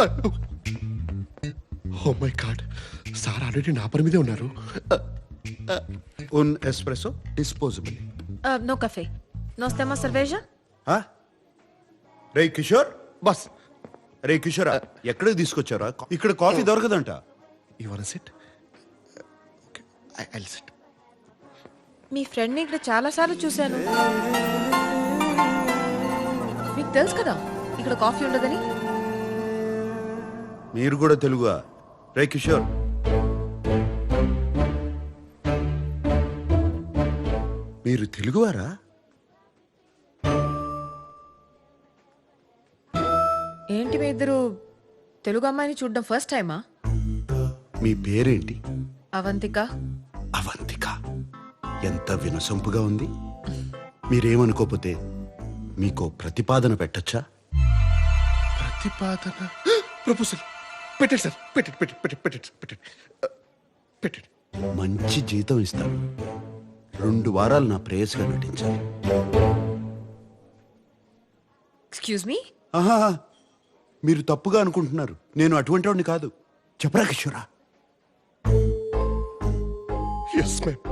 Oh my god sir already నా పని మీదే ఉన్నారు. ఉన్ espresso disposable no cafe no stema cerveja? రే కిషోర్ బస్ రే కిషోర్ ఎక్కడికి తీసుకొచ్చారా? ఇక్కడ coffee దొరకదంట. You want sit I I sit మీ ఫ్రెండ్ని ఇక్కడ చాలా సార్లు చూశాను. మీకు తెలుసు కదా ఇక్కడ కాఫీ ఉండదని? మీరు కూడా తెలుగుగా రే కిషోర్. మీరు తెలుగువారా? ఏంటి మీ ఇద్దరు తెలుగు అమ్మాయిని చూడడం ఫస్ట్ టైమా మీ పేరేంటి? అవంతిక. అవంతిక. ఎంత వినసొంపుగా ఉంది. మీరేమనుకోపోతే మీకు ప్రతిపాదన పెట్టచ్చా? ప్రతిపాదన? ప్రపోజల్. పెట్టండి సార్ పెట్టండి పెట్టండి పెట్టండి పెట్టండి పెట్టండి. మంచి జీతం ఇస్తాను. రెండు వారాలు నా ప్రేయస్గా నటించాలి. ఎక్స్క్యూజ్ మీ ఆహా మీరు తప్పుగా అనుకుంటున్నారు. నేను అటువంటి వాడిని కాదు. చెప్పరా కిషోరా? Yes ma'am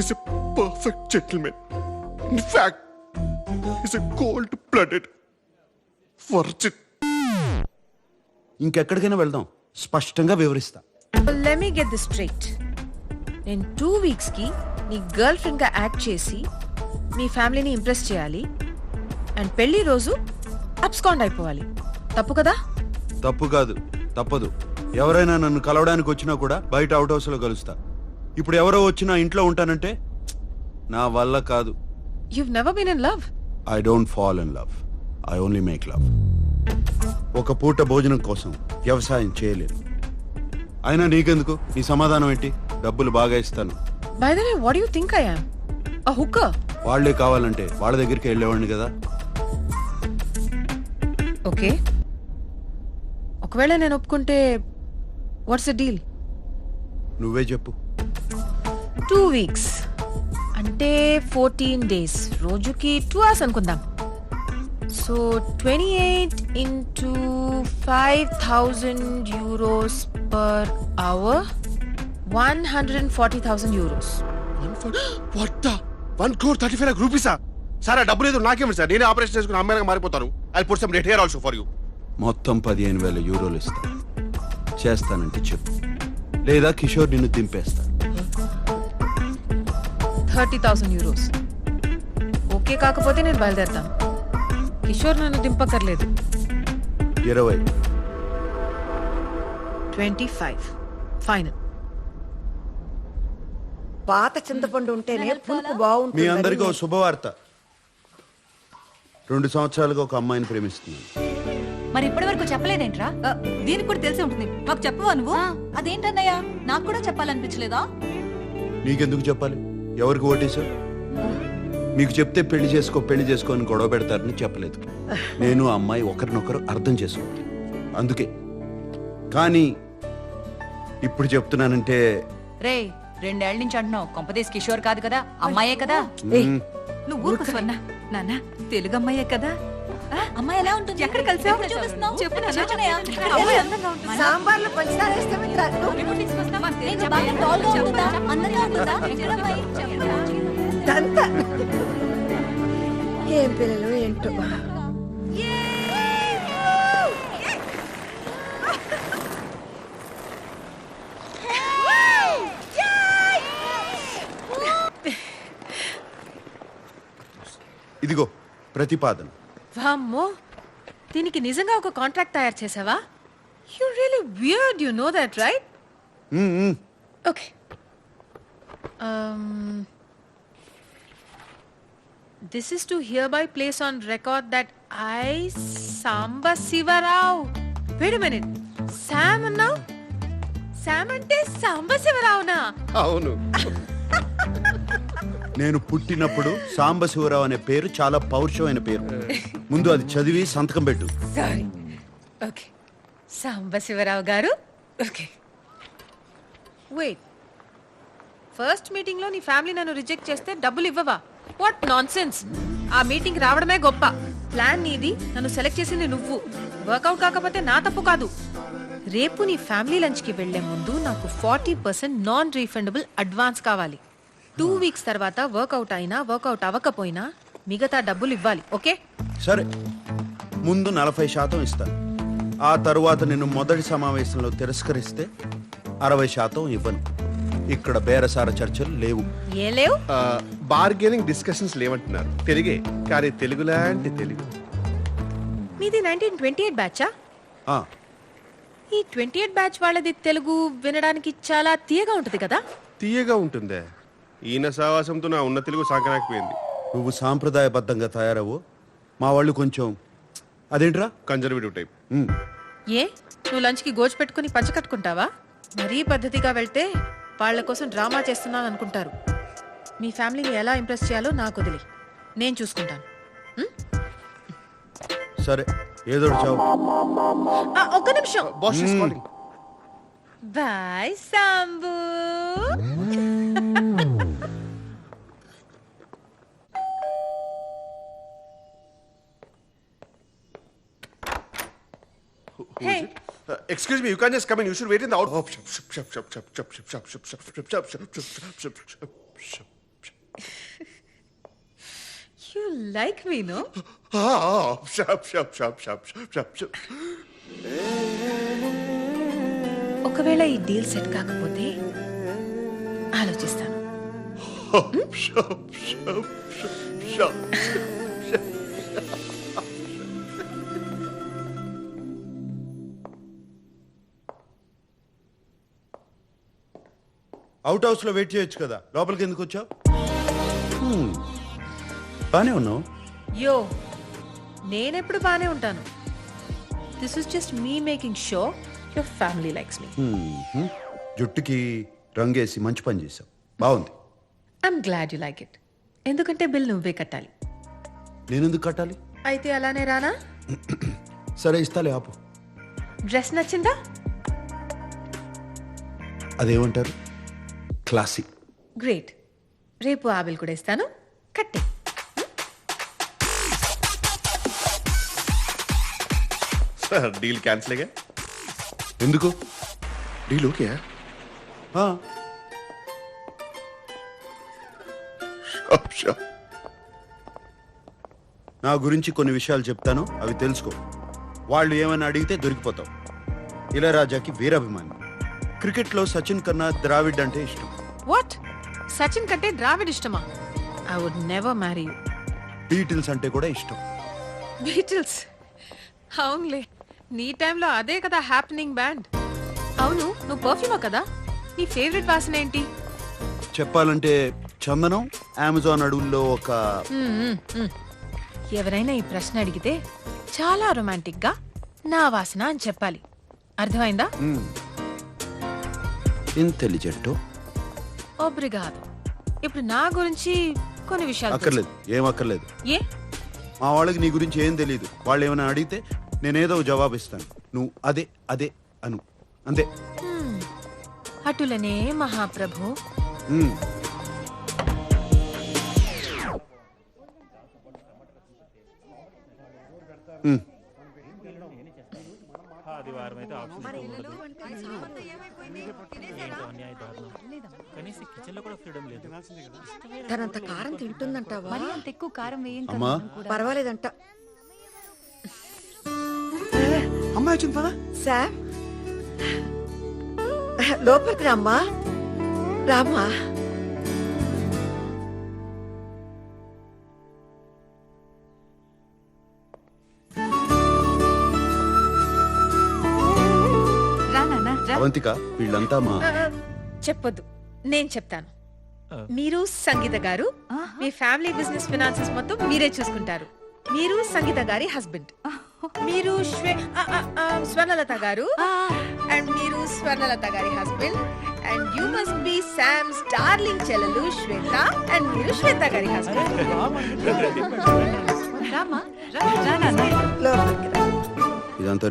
is a perfect gentleman in fact is a cold blooded virgin ఇంకెక్కడికైనా వెళ్దాం. స్పష్టంగా వివరిస్తా. Let me get this straight నేను టూ వీక్స్కి నీ గర్ల్ ఫ్రెండ్గా యాక్ట్ చేసి మీ ఫ్యామిలీని ఇంప్రెస్ చేయాలి. అండ్ పెళ్ళి రోజు అబ్స్కాండ్ అయిపోవాలి. తప్పు కదా? తప్పు కాదు. తప్పదు. ఎవరైనా నన్ను కలవడానికి వచ్చినా కూడా బయట అవుట్ హౌస్లో కలుస్తా. ఇప్పుడు ఎవరో వచ్చినా ఇంట్లో ఉంటానంటే నా వల్ల కాదు. You've never been in love I don't fall in love I only make love ఒక పూట భోజనం కోసం వ్యవసాయం చేయలేను అయినా నీకెందుకు? నీ సమాధానం ఏంటి? డబ్బులు బాగా ఇస్తాను. By the way what you think I am a hooker వాళ్ళే కావాలంటే వాళ్ళ దగ్గరికి వెళ్ళేవాడిని కదా. ఓకే ఒకవేళ నేను ఒప్పుకుంటే వాట్స్ ద డీల్ నువ్వే చెప్పు. టూ వీక్స్ అంటే ఫోర్టీన్ డేస్ రోజుకి టూ అవర్స్ అనుకుందాం. So twenty eight into five thousand euros per hour one hundred and forty thousand euros one crore thirty five రూపీసా sir ఆ డబ్బు లేదు నాకేమి సార్ నేనే ఆపరేషన్ చేసుకుని అమ్మాయిగా మారిపోతాను. I put some date here also for you మొత్తం పదిహేను వేల యూరోలు ఇస్తా. చేస్తానంటే చెప్పు. లేదా కిషోర్ నిన్ను దింపేస్తా. థర్టీ థౌసండ్ యూరోస్ ఓకే కాకపోతే నేను బయలుదేరతాను. కిషోర్ నన్ను దింపక్కర్లేదు. ఇరవై. Twenty five. ఫైనల్. పాత చింతపండు ఉంటేనే పులుపు మీ బాగుంటుంది అందరికీ ఒక శుభవార్త. రెండు సంవత్సరాలుగా ఒక అమ్మాయిని ప్రేమిస్తున్నాను. మరి ఇప్పటి వరకు చెప్పలేదేంట్రా? ఆ, దీనికి కూడా తెలిసే ఉంటుంది. మాకు చెప్పవా నువ్వు? అదేంటన్నయ్య? నాకు కూడా చెప్పాలనిపించలేదా? నీకెందుకు చెప్పాలి? ఎవరికి ఓటేశావు? మీకు చెప్తే పెళ్ళి చేసుకో పెళ్ళి చేసుకో అని గొడవ పెడతారని చెప్పలేదు. నేను ఆ అమ్మాయి ఒకరినొకరు అర్థం చేసుకోవాలి అందుకే. కానీ ఇప్పుడు చెప్తున్నానంటే రే రెండేళ్ళ నుంచి అంటున్నావు. కొంపదేశ్ కిషోర్ కాదు కదా అమ్మాయే కదా. నువ్వు ఊరుకో స్వర్ణ. నాన్న తెలుగు అమ్మాయే కదా. అమ్మాయి ఎలా ఉంటుంది? ఎక్కడ కలిసావు? ఎప్పుడు చూపిస్తున్నావు? చెప్పు. సాంబార్లో పంచదార వేస్తే ఉంటుందా? అందంగా ఉంటుందా? ఇదంతా. ఏం పిల్లలు ఏంటో. ఇదిగో ప్రతిపాదన. వామ్మో దీనికి నిజంగా ఒక కాంట్రాక్ట్ తయారు చేసావా? You really weird you know that right. Okay Um, this is to hereby place on record that I Samba Sivarao wait minute Sam అన్నావు శామ్ అంటే సాంబ శివరావునా అవును. నేను పుట్టినప్పుడు సాంబశివరావు అనే పేరు చాలా పౌరుషమైన పేరు. ముందు అది చదివి సంతకం పెట్టు. సారీ ఓకే సాంబశివరావు గారు? ఓకే వెయిట్ ఫస్ట్ మీటింగ్లో నీ ఫ్యామిలీ నన్ను రిజెక్ట్ చేస్తే డబ్బులు ఇవ్వవా? వాట్ నాన్ సెన్స్ ఆ మీటింగ్ రావడమే గొప్ప. ప్లాన్ నీది నన్ను సెలెక్ట్ చేసింది నువ్వు. వర్కౌట్ కాకపోతే నా తప్పు కాదు. రేపు నీ ఫ్యామిలీ లంచ్కి వెళ్ళే ముందు నాకు forty percent non refundable advance కావాలి టూ వీక్స్ తర్వాత వర్కౌట్ అయినా వర్కౌట్ అవ్వకపోయినా మిగతా డబ్బులు ఇవ్వాలి ఓకే? సరే. ముందు నలభై శాతం ఇస్తాను ఆ తరువాత నిన్ను మొదటి సమావేశంలో తిరస్కరిస్తే అరవై శాతం ఇవ్వను. ఇక్కడ బేరసార చర్చలు లేవు. ఏ లేవు? బార్గెనింగ్ డిస్కషన్స్ లేవంటున్నారు. తెలుగే కానీ తెలుగు లాంటి తెలుగు. మీది నైన్టీన్ ట్వంటీ ఎయిట్ బ్యాచా ఆ, ఈ ట్వంటీ ఎయిట్ బ్యాచ్ వాళ్ళది తెలుగు వినడానికి చాలా తీయగా ఉంటది కదా? తీయగా ఉంటుందే. ఈయన సావాసంతో నా ఉన్న తెలుగు సాగనాకపోయింది నువ్వు సాంప్రదాయబద్ధంగా తయారవు మా వాళ్ళు కొంచెం అదేంట్రా? Conservative type. ఏ? నువ్వు లంచ్కి గోజు పెట్టుకుని పంచ కట్టుకుంటావా? మరీ పద్ధతిగా వెళ్తే వాళ్ళ కోసం డ్రామా చేస్తున్నాను అనుకుంటారు మీ ఫ్యామిలీని ఎలా ఇంప్రెస్ చేయాలో నాకు వదిలి నేను చూసుకుంటాను సరే ఏదో ఒకటి చావు ఆ, ఒక్క నిమిషం boss calling boy Sambu. Excuse me you can just come in you should wait in the out షప్ షప్ షప్ షప్ షప్ షప్ షప్ షప్ షప్ షప్ షప్ షప్ షప్ షప్ షప్ షప్ యు లైక్ మీ నో షప్ షప్ షప్ షప్ షప్ షప్ ఒకవేళ ఈ డీల్ సెట్ కాకపోతే ఆలోచిస్తాను. అవుట్ హౌస్లో వెయిట్ చేయొచ్చు కదా. లోపలికి ఎందుకు వచ్చావు? బానే ఉన్నావు. యో నేనెప్పుడు బానే ఉంటాను. This is just me making show your family likes me. జుట్టుకి రంగేసి మంచి పని చేసావు బాగుంది. I'm glad you like it ఎందుకంటే బిల్ నువ్వే కట్టాలి. నేనెందుకు కట్టాలి? అయితే అలానే రానా? సరే ఇస్తాలే ఆపు. డ్రెస్ నచ్చిందా? అదేమంటారు? క్లాసిక్ గ్రేట్ రేపు ఆ బిల్ కూడా ఇస్తాను. కట్టే. డీల్ క్యాన్సిల్ ఎందుకు? డీల్ ఓకే ఆ, షప్ షప్. నా గురించి కొన్ని విషయాలు చెప్తాను అవి తెలుసుకో. వాళ్ళు ఏమైనా అడిగితే దొరికిపోతావు. ఇళయరాజాకి వీరాభిమాని. క్రికెట్లో సచిన్ కన్నా ద్రావిడ్ అంటే ఇష్టం. వాట్ సచిన్ కంటే ద్రావిడ్ ఇష్టమా? I would never marry you Beatles అంటే కూడా ఇష్టం. బీటిల్స్? అవునులే. నీ టైంలో అదే కదా హ్యాపెనింగ్ బ్యాండ్ అవును నువ్వు పర్ఫ్యూమా కదా? నీ ఫేవరెట్ వాసన ఏంటి? చెప్పాలంటే చందనం అమెజాన్ అడవుల్లో ఒక. ఎవరైనా ఈ ప్రశ్న అడిగితే చాలా రొమాంటిక్గా నా వాసన అని చెప్పాలి. అర్థమైందా? ఇంటెలిజెంట్ ఒబ్రిగాదు ఇప్పుడు నా గురించి కొన్ని విషయాలు తెలుసు. అక్కర్లేదు ఏం అక్కర్లేదు ఏ మా వాళ్ళకి నీ గురించి ఏం తెలియదు వాళ్ళు ఏమైనా అడిగితే నేనేదో జవాబు ఇస్తాను నువ్వు అదే అదే అను అంతే. అటులనే మహాప్రభు ఉమ్. ఉమ్. అయితే. కనీసం కిచెన్లో కూడా ఫ్రీడమ్ లేదు. తనంత కారం తింటుందంటావా? మరి అంత ఎక్కువ కారం వేయం కదా. పర్వాలేదంట. అమ్మాయి వచ్చింది? పదా శామ్ లోపలికి రామ్మా. రామ్మా. అవంతిక వీళ్ళంతా మా చెప్పొద్దు. నేను చెప్తాను. మీరు సంగీత గారు మీ ఫ్యామిలీ బిజినెస్ ఫినాన్సెస్ మొత్తం మీరే చూసుకుంటారు. మీరు సంగీత గారి హస్బెండ్. మీరు స్వర్ణలత గారు అండ్ మీరు స్వర్ణలత గారి husband. And you must be Sam's darling చెల్లెలు శ్వేత అండ్ మీరు శ్వేత గారి హస్బెండ్. రామా. ఇదంతా